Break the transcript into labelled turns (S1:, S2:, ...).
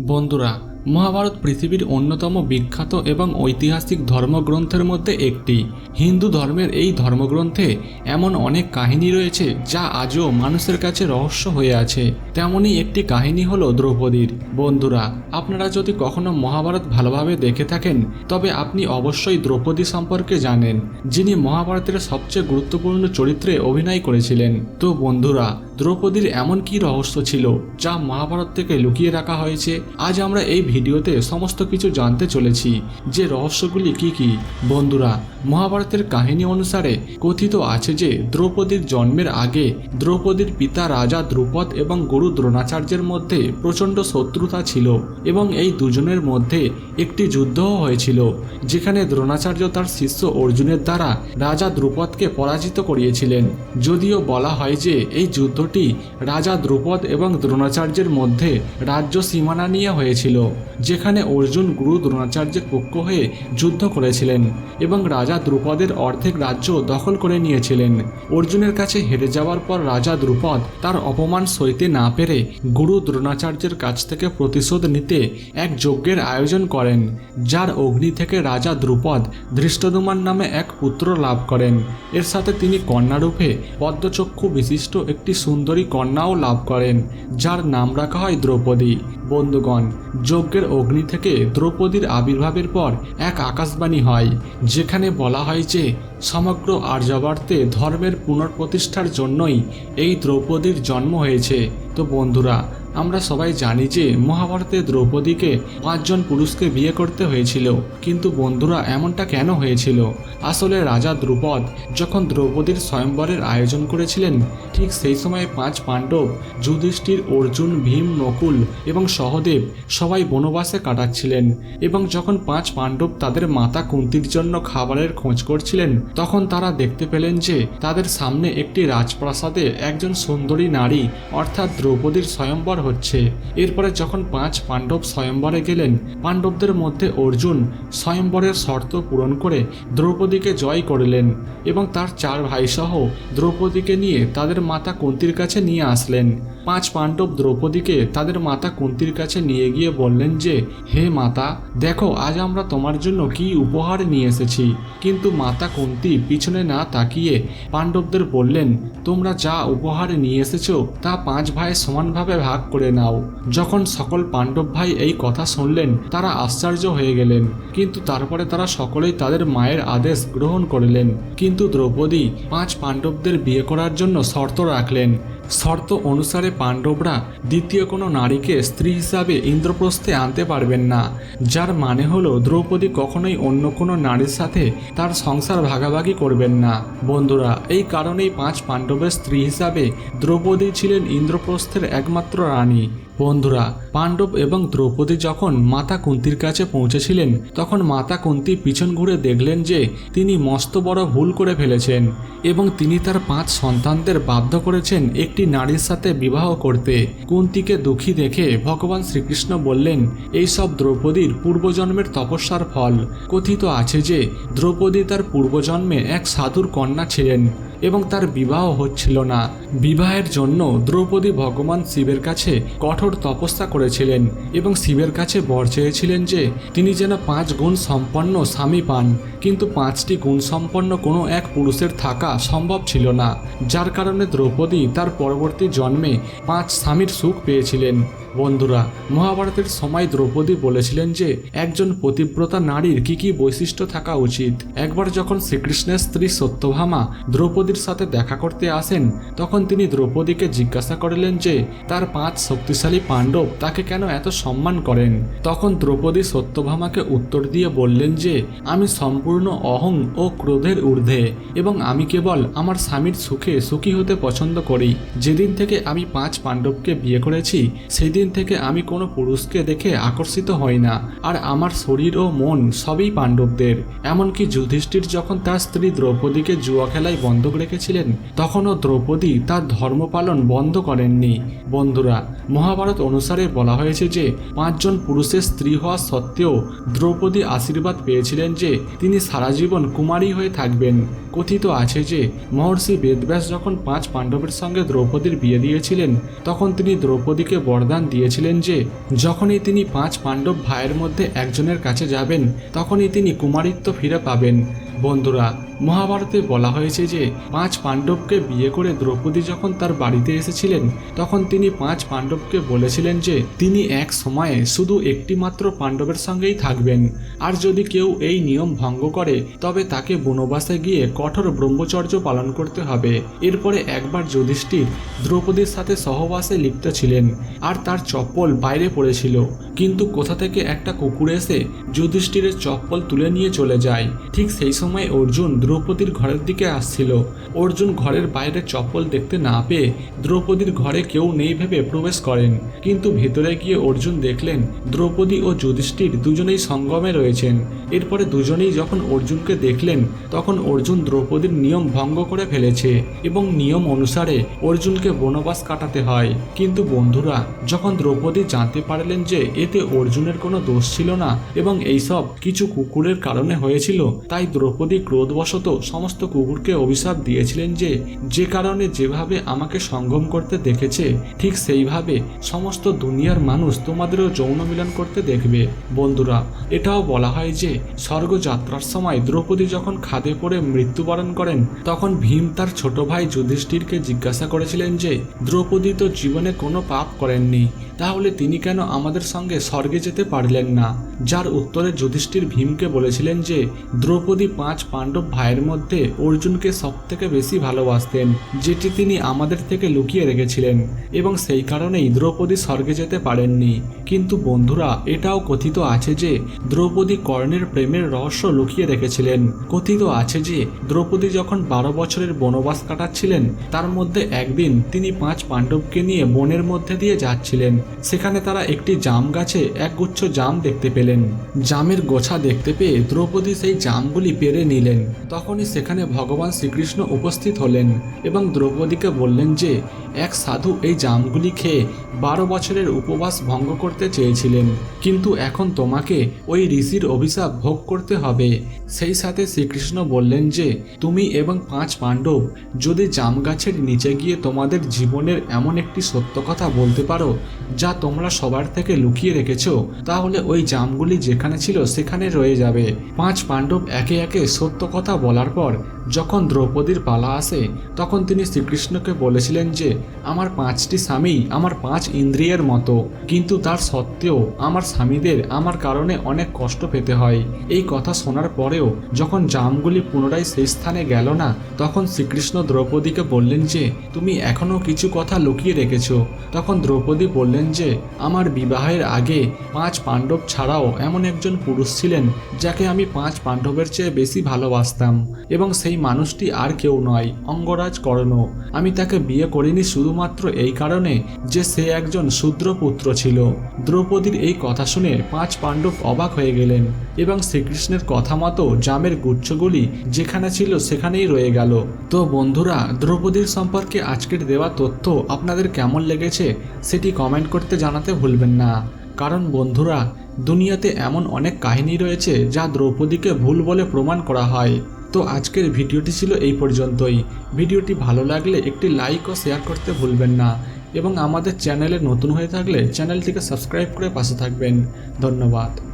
S1: বন্ধুরা, মহাভারত পৃথিবীর অন্যতম বিখ্যাত এবং ঐতিহাসিক ধর্মগ্রন্থের মধ্যে একটি। হিন্দু ধর্মের এই ধর্মগ্রন্থে এমন অনেক কাহিনী রয়েছে যা আজও মানুষের কাছে রহস্য হয়ে আছে। তেমনই একটি কাহিনী হল দ্রৌপদীর। বন্ধুরা, আপনারা যদি কখনো মহাভারত ভালোভাবে দেখে থাকেন, তবে আপনি অবশ্যই দ্রৌপদী সম্পর্কে জানেন, যিনি মহাভারতের সবচেয়ে গুরুত্বপূর্ণ চরিত্রে অভিনয় করেছিলেন। তো বন্ধুরা দ্রৌপদীর এমন কি রহস্য ছিল যা মহাভারত থেকে লুকিয়ে রাখা হয়েছে, আজ আমরা এই ভিডিওতে সমস্ত কিছু জানতে চলেছি। যে রহস্যগুলি কি কি? বন্ধুরা, মহাভারতের কাহিনী অনুসারে কথিত আছে যে দ্রৌপদীর জন্মের আগে দ্রৌপদীর পিতা রাজা দ্রুপদ এবং গুরু দ্রোণাচার্যের মধ্যে প্রচণ্ড শত্রুতা ছিল এবং এই দুজনের মধ্যে একটি যুদ্ধও হয়েছিল, যেখানে দ্রোণাচার্য তার শিষ্য অর্জুনের দ্বারা রাজা দ্রুপদকে পরাজিত করিয়েছিলেন। যদিও বলা হয় যে এই যুদ্ধটি রাজা দ্রুপদ এবং দ্রোণাচার্যের মধ্যে রাজ্য সীমানা নিয়ে হয়েছিল, যেখানে অর্জুন গুরু দ্রোণাচার্যের পক্ষ হয়ে যুদ্ধ করেছিলেন এবং রাজা দ্রুপদের অর্ধেক রাজ্য দখল করে নিয়েছিলেন। অর্জুনের কাছে হেরে যাওয়ার পর রাজা দ্রুপদ তার অপমান সইতে না পেরে গুরু দ্রোণাচার্যের কাছ থেকে প্রতিশোধ নিতে এক যজ্ঞের আয়োজন করেন, যার অগ্নি থেকে রাজা দ্রুপদ ধৃষ্টদুমান নামে এক পুত্র লাভ করেন। এর সাথে তিনি কন্যারূপে পদ্মচক্ষু বিশিষ্ট একটি সুন্দরী কন্যাও লাভ করেন, যার নাম রাখা হয় দ্রৌপদী। বন্ধুগণ, যজ্ঞের অগ্নি থেকে দ্রৌপদীর আবির্ভাবের পর এক আকাশবাণী হয়, যেখানে বলা হয় যে, সমগ্র আর্যাবর্তে ধর্মের পুনঃপ্রতিষ্ঠার জন্যই এই দ্রৌপদীর জন্ম হয়েছে। তো বন্ধুরা আমরা সবাই জানি যে মহাভারতে দ্রৌপদীকে পাঁচজন পুরুষকে বিয়ে করতে হয়েছিল, কিন্তু বন্ধুরা এমনটা কেন হয়েছিল? আসলে রাজা দ্রুপদ যখন দ্রৌপদীর স্বয়ংবরের আয়োজন করেছিলেন, ঠিক সেই সময় পাঁচ পাণ্ডব, যুধিষ্ঠির, অর্জুন, ভীম, নকুল এবং সহদেব সবাই বনবাসে কাটাচ্ছিলেন এবং যখন পাঁচ পাণ্ডব তাদের মাতা কুন্তির জন্য খাবারের খোঁজ করছিলেন, তখন তারা দেখতে পেলেন যে তাদের সামনে একটি রাজপ্রাসাদে একজন সুন্দরী নারী, অর্থাৎ দ্রৌপদীর স্বয়ংবর হচ্ছে। এরপরে যখন পাঁচ পাণ্ডব স্বয়ম্বরে গেলেন, পাণ্ডবদের মধ্যে অর্জুন স্বয়ম্বরের শর্ত পূরণ করে দ্রৌপদীকে জয় করলেন এবং তার চার ভাইসহ দ্রৌপদীকে নিয়ে তাদের মাতা কুন্তির কাছে নিয়ে আসলেন। পাঁচ পাণ্ডব দ্রৌপদীকে তাদের মাতা কুন্তির কাছে নিয়ে গিয়ে বললেন যে, হে মাতা, দেখো, আজ আমরা তোমার জন্য কি উপহার নিয়ে এসেছি। কিন্তু মাতা কুন্তি পিছনে না তাকিয়ে পাণ্ডবদের বললেন, তোমরা যা উপহার নিয়ে এসেছ, তা পাঁচ ভাই সমানভাবে ভাগ করে নাও। যখন সকল পাণ্ডব ভাই এই কথা শুনলেন, তারা আশ্চর্য হয়ে গেলেন। কিন্তু তারপরে তারা সকলেই তাদের মায়ের আদেশ গ্রহণ করলেন। কিন্তু দ্রৌপদী পাঁচ পাণ্ডবদের বিয়ে করার জন্য শর্ত রাখলেন। শর্ত অনুসারে পাণ্ডবরা দ্বিতীয় কোনো নারীকে স্ত্রী হিসাবে ইন্দ্রপ্রস্থে আনতে পারবেন না, যার মানে হলো দ্রৌপদী কখনোই অন্য কোনো নারীর সাথে তার সংসার ভাগাভাগি করবেন না। বন্ধুরা, এই কারণেই পাঁচ পাণ্ডবের স্ত্রী হিসাবে দ্রৌপদী ছিলেন ইন্দ্রপ্রস্থের একমাত্র রানী। বন্ধুরা, পাণ্ডব এবং দ্রৌপদী যখন মাতা কুন্তির কাছে পৌঁছেছিলেন, তখন মাতা কুন্তি পিছন ঘুরে দেখলেন যে তিনি মস্ত বড় ভুল করে ফেলেছেন এবং তিনি তার পাঁচ সন্তানদের বাধ্য করেছেন একটি নারীর সাথে বিবাহ করতে কুন্তিকে দুঃখী দেখে ভগবান শ্রীকৃষ্ণ বললেন এইসব দ্রৌপদীর পূর্বজন্মের তপস্যার ফল। কথিত আছে যে, দ্রৌপদী তার পূর্বজন্মে এক সাধুর কন্যা ছিলেন এবং তার বিবাহ হচ্ছিল না। বিবাহের জন্য দ্রৌপদী ভগবান শিবের কাছে কঠোর তপস্যা করেছিলেন এবং শিবের কাছে বর চেয়েছিলেন যে, তিনি যেন পাঁচ গুণ সম্পন্ন স্বামী পান। কিন্তু পাঁচটি গুণ সম্পন্ন কোনো এক পুরুষের থাকা সম্ভব ছিল না। যার কারণে দ্রৌপদী তার পরবর্তী জন্মে পাঁচ স্বামীর সুখ পেয়েছিলেন। বন্ধুরা, মহাভারতের সময় দ্রৌপদী বলেছিলেন যে, একজন পতিব্রতা নারীর কি কি বৈশিষ্ট্য থাকা উচিত? একবার যখন শ্রীকৃষ্ণের স্ত্রী সত্যভামা দ্রৌপদীর সাথে দেখা করতে আসেন, তখন তিনি দ্রৌপদীকে জিজ্ঞাসা করলেন যে, তার পাঁচ শক্তিশালী পাণ্ডব তাকে কেন এত সম্মান করেন? তখন দ্রৌপদী সত্যভামাকে উত্তর দিয়ে বললেন যে, আমি সম্পূর্ণ অহং ও ক্রোধের ঊর্ধ্বে এবং আমি কেবল আমার স্বামীর সুখে সুখী হতে পছন্দ করি। যেদিন থেকে আমি পাঁচ পাণ্ডবকে বিয়ে করেছি সেই দিন থেকে আমি কোনো পুরুষকে দেখে আকর্ষিত হই না। আর আমার শরীর ও মন সবই পাণ্ডবদের। এমনকি যুধিষ্ঠির যখন তার স্ত্রী দ্রৌপদীকে জুয়া খেলায় বন্ধক রেখেছিলেন, তখনও দ্রৌপদী তার ধর্ম পালন বন্ধ করেননি। বন্ধুরা, মহাভারত অনুসারে বলা হয়েছে যে, পাঁচজন পুরুষের স্ত্রী হওয়া সত্ত্বেও দ্রৌপদী আশীর্বাদ পেয়েছিলেন যে, তিনি সারা জীবন কুমারী হয়ে থাকবেন। কথিত আছে যে, মহর্ষি বেদব্যাস যখন পাঁচ পাণ্ডবের সঙ্গে দ্রৌপদীর বিয়ে দিয়েছিলেন, তখন তিনি দ্রৌপদীকে বরদান দিয়েছিলেন যে, যখনই তিনি পাঁচ পাণ্ডব ভাইয়ের মধ্যে একজনের কাছে যাবেন, তখনই তিনি কুমারিত্ব ফিরে পাবেন। বন্ধুরা, মহাভারতে বলা হয়েছে যে পাঁচ পাণ্ডবকে বিয়ে করে দ্রৌপদী যখন তার বাড়িতে এসেছিলেন, তখন তিনি পাঁচ পাণ্ডবকে বলেছিলেন যে তিনি এক সময়ে শুধু একটি মাত্র পাণ্ডবের সঙ্গেই থাকবেন। আর যদি কেউ এই নিয়ম ভঙ্গ করে, তবে তাকে বনবাসে গিয়ে কঠোর ব্রহ্মচর্য পালন করতে হবে। এরপরে একবার যুধিষ্ঠির দ্রৌপদীর সাথে সহবাসে লিপ্ত ছিলেন, আর তার চপ্পল বাইরে পড়েছিল। কিন্তু কোথা থেকে একটা কুকুর এসে যুধিষ্ঠিরের চপ্পল তুলে নিয়ে চলে যায়, ঠিক সেই সময় অর্জুন দ্রৌপদীর ঘরের দিকে আসছিল। অর্জুন ঘরের বাইরে চপ্পল দেখতে না পেয়ে দ্রৌপদীর ঘরে কেউ নেই ভেবে প্রবেশ করেন। কিন্তু ভেতরে গিয়ে অর্জুন দেখলেন দ্রৌপদী ও যুধিষ্ঠির দুজনেই সঙ্গমে রয়েছেন। এরপরে দুজনেই যখন অর্জুনকে দেখলেন, তখন অর্জুন দ্রৌপদীর নিয়ম ভঙ্গ করে ফেলেছে এবং নিয়ম অনুসারে অর্জুনকে বনবাস কাটাতে হয়। কিন্তু বন্ধুরা, যখন দ্রৌপদী জানতে পারলেন যে এতে অর্জুনের কোনো দোষ ছিল না এবং এইসব কিছু কুকুরের কারণে হয়েছিল, তাই দ্রৌপদী ক্রোধবশত সমস্ত কুকুরকে অভিশাপ দিয়েছিলেন যে যে কারণে যেভাবে আমাকে সঙ্গম করতে দেখেছে, ঠিক সেইভাবে সমস্ত দুনিয়ার মানুষ তোমাদেরও যৌন মিলন করতে দেখবে। বন্ধুরা, এটাও বলা হয় যে, স্বর্গযাত্রার সময় দ্রৌপদী যখন খাদে পড়ে মৃত্যুবরণ করেন, তখন ভীম তার ছোট ভাই যুধিষ্ঠিরকে জিজ্ঞাসা করেছিলেন যে, দ্রৌপদী তো জীবনে কোনো পাপ করেননি, তাহলে তিনি কেন আমাদের সঙ্গে স্বর্গে যেতে পারলেন না? যার উত্তরে যুধিষ্ঠির ভীমকে বলেছিলেন যে, দ্রৌপদী পাঁচ পাণ্ডব ভাইয়ের মধ্যে অর্জুনকে সব থেকে বেশি ভালোবাসতেন, যেটি তিনি আমাদের থেকে লুকিয়ে রেখেছিলেন, এবং সেই কারণেই দ্রৌপদী স্বর্গে যেতে পারেননি। কিন্তু বন্ধুরা, এটাও কথিত আছে যে, দ্রৌপদী কর্ণের প্রেমের রহস্য লুকিয়ে রেখেছিলেন। কথিত আছে যে, দ্রৌপদী যখন বারো বছরের বনবাস কাটাচ্ছিলেন, তার মধ্যে একদিন তিনি পাঁচ পাণ্ডবকে নিয়ে বনের মধ্যে দিয়ে যাচ্ছিলেন। সেখানে তারা একটি জাম গাছে একগুচ্ছ জাম দেখতে পেলেন। জামের গোছা দেখতে পেয়ে দ্রৌপদী সেই জামগুলি পেরে নিলেন। তখনই সেখানে ভগবান শ্রীকৃষ্ণ উপস্থিত হলেন এবং দ্রৌপদীকে বললেন যে, এক সাধু এই জামগুলি খেয়ে বারো বছরের উপবাস ভঙ্গ করতে চেয়েছিলেন। কিন্তু এখন তোমাকে ওই ঋষির অভিশাপ ভোগ করতে হবে। সেই সাথে শ্রীকৃষ্ণ বললেন যে, তুমি এবং পাঁচ পাণ্ডব যদি জাম গাছের নিচে গিয়ে তোমাদের জীবনের এমন একটি সত্য কথা বলতে পারো, যা তোমরা সবার থেকে লুকিয়ে রেখেছ, তাহলে ওই জামগুলি যেখানে ছিল সেখানে রয়ে যাবে। পাঁচ পাণ্ডব একে একে সত্য কথা বলার পর যখন দ্রৌপদীর পালা আসে, তখন তিনি শ্রীকৃষ্ণকে বলেছিলেন যে, আমার পাঁচটি স্বামী আমার পাঁচ ইন্দ্রিয়ের মতো। কিন্তু তার সত্ত্বেও আমার স্বামীদের আমার কারণে অনেক কষ্ট পেতে হয়। এই কথা শোনার পরেও যখন জামগুলি পুনরায় সেই স্থানে গেল না, তখন শ্রীকৃষ্ণ দ্রৌপদীকে বললেন যে, তুমি এখনও কিছু কথা লুকিয়ে রেখেছ। তখন দ্রৌপদী বললেন যে, আমার বিবাহের আগে পাঁচ পাণ্ডব ছাড়াও এমন একজন পুরুষ ছিলেন, যাকে আমি পাঁচ পাণ্ডবের চেয়ে বেশি ভালোবাসতাম। এবং সেই মানুষটি আর কেউ নয়, অঙ্গরাজ কর্ণ। আমি তাকে বিয়ে করিনি শুধুমাত্র এই কারণে যে সে একজন শূদ্র পুত্র ছিল। দ্রৌপদীর এই কথা শুনে পাঁচ পাণ্ডব অবাক হয়ে গেলেন এবং শ্রীকৃষ্ণের কথা মতো জামের গুচ্ছগুলি যেখানে ছিল সেখানেই রয়ে গেল। তো বন্ধুরা, দ্রৌপদীর সম্পর্কে আজকের দেওয়া তথ্য আপনাদের কেমন লেগেছে সেটি কমেন্ট করতে জানাতে ভুলবেন না। কারণ বন্ধুরা দুনিয়াতে এমন অনেক কাহিনী রয়েছে যা দ্রৌপদীকে ভুল বলে প্রমাণ করা হয়। তো আজকের ভিডিওটি ছিল এই পর্যন্তই। ভিডিওটি ভালো লাগলে একটি লাইক ও শেয়ার করতে ভুলবেন না। এবং আমাদের চ্যানেলে নতুন হয়ে থাকলে চ্যানেলটিকে সাবস্ক্রাইব করে পাশে থাকবেন। ধন্যবাদ।